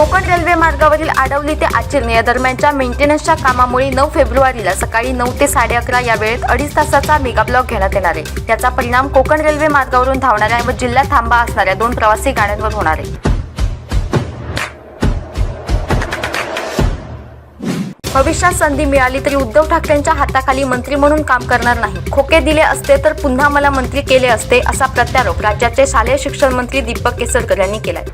Konkan railway मार्गावरील आडवली ते आचिरणे या दरम्यानच्या मेंटेनन्सच्या कामामुळे नऊ फेब्रुवारीला सकाळी नऊ ते साडे अकरा या वेळेत अडीच तासाचा मेगा ब्लॉक घेण्यात येणार आहे. त्याचा परिणाम कोकण रेल्वे मार्गावरून धावणाऱ्या व जिल्ह्यात थांबा असणाऱ्या दोन प्रवासी गाड्यांवर होणार आहे. भविष्यात संधी मिळाली तरी उद्धव ठाकरेंच्या हाताखाली मंत्री म्हणून काम करणार नाही. खोके दिले असते तर पुन्हा मला मंत्री केले असते असा प्रत्यारोप राज्याचे शालेय शिक्षण मंत्री दीपक केसरकर यांनी केलाय.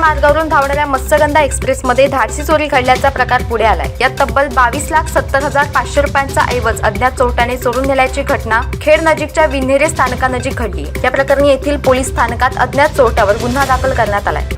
मार्गावरून धावणाऱ्या मत्स्यगंधा एक्सप्रेसमध्ये धाडसी चोरी घडल्याचा प्रकार पुढे आलाय. यात तब्बल बावीस लाख सत्तर हजार पाचशे रुपयांचा ऐवज अज्ञात चोरट्याने चोरून नेल्याची घटना खेड नजीकच्या विन्हेरे स्थानकानजीक घडली. या प्रकरणी येथील पोलीस स्थानकात अज्ञात चोरट्यावर गुन्हा दाखल करण्यात आलाय.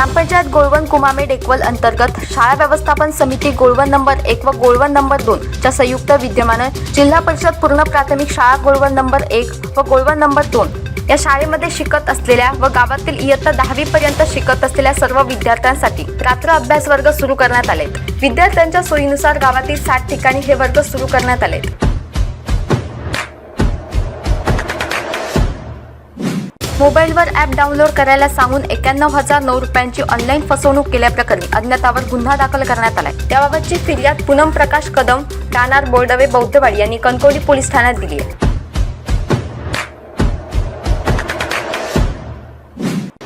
ग्रामपंचायत गोळवण कुमामे डेकवल अंतर्गत शाळा व्यवस्थापन समिती गोळवण नंबर एक व गोळवण नंबर दोन च्या संयुक्त विद्यमानं जिल्हा परिषद पूर्ण प्राथमिक शाळा गोळवण नंबर एक व गोळवण नंबर दोन या शाळेमध्ये शिकत असलेल्या व गावातील इयत्ता दहावी पर्यंत शिकत असलेल्या सर्व विद्यार्थ्यांसाठी रात्र अभ्यास वर्ग सुरू करण्यात आले विद्यार्थ्यांच्या सोयीनुसार गावातील साठ ठिकाणी हे वर्ग सुरू करण्यात आले मोबाईलवर ॲप डाउनलोड करायला सांगून एक्याण्णव हजार नऊ रुपयांची ऑनलाईन फसवणूक केल्याप्रकरणी अज्ञातावर गुन्हा दाखल करण्यात आलाय. त्याबाबतची फिर्याद पूनम प्रकाश कदम राहणार बोर्डवे बौद्धवाडी यांनी कणकवली पोलीस ठाण्यात दिली आहे.